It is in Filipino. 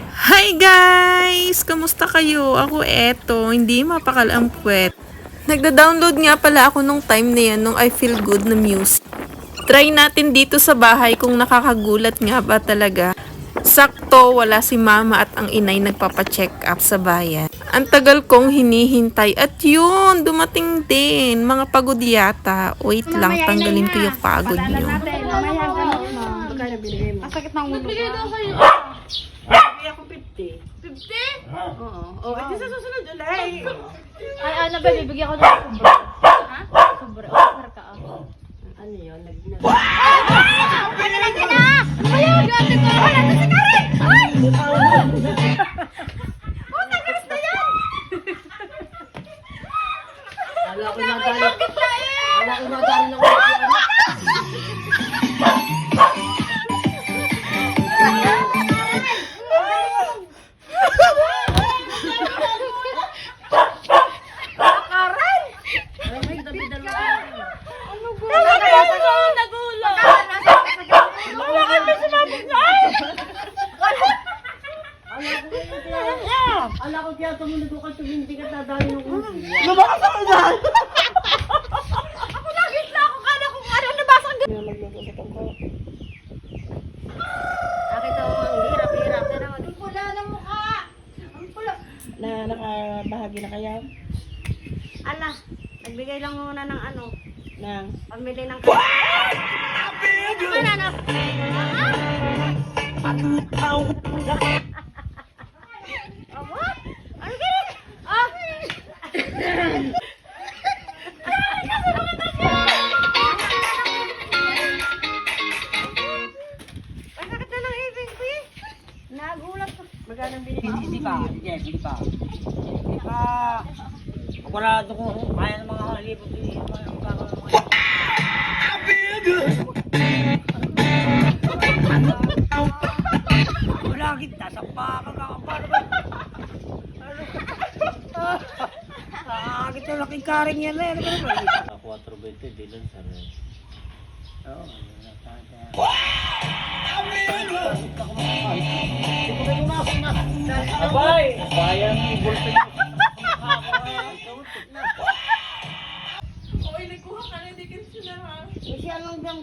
Hi guys! Kamusta kayo? Ako eto, hindi mapakalampwet. Nagda-download nga pala ako nung time na yan, nung I Feel Good na music. Try natin dito sa bahay kung nakakagulat nga ba talaga. Sakto, wala si mama at ang inay nagpapacheck up sa bayan. Ang tagal kong hinihintay at yun, dumating din. Mga pagod yata. Wait lang, tanggalin ko yung pagod nyo. Ang sakit ng ulo ko. Bigyan ako 50. 50? Oo. Oh, ito sa susunod ulay. Ay, ano ba, bibigyan ko ng sobre. Ha? Sobre. O, sobre ka. oh. Ano yun? Nag Ano lang sila? Ayun! Grabe ko! Wala na si Karen! Ay! Puta, galis na yan! Ala ko madali. Ala ko madali ng Ala ko kaya tumunod ko kasi hindi ka dadali ng ulo. Ako nakit na ako! Kala ko kung ano nabasa ang Nakita mo ang hirap-hirap. Pero Ang pula ng mukha! Ang pula! na nakabahagi na kaya Ala, nagbigay lang muna ng ano, ng pamili ng kaya. Banana. Oh, what? Ano ganun? Ah! Ang sakit na ng ibig ko eh. Nagulat ko. Magkano binigay? Hindi pa. Hindi, hindi pa. Hindi pa. Sigurado ko kaya ng mga halipot ni Wala kita sa baka ka para ba? Ah, kita laking karing yan eh. Ano ba naman? 420 di lang sa rin. Oo. Abay! Bayan ni Bulpin. Siya lang dyan.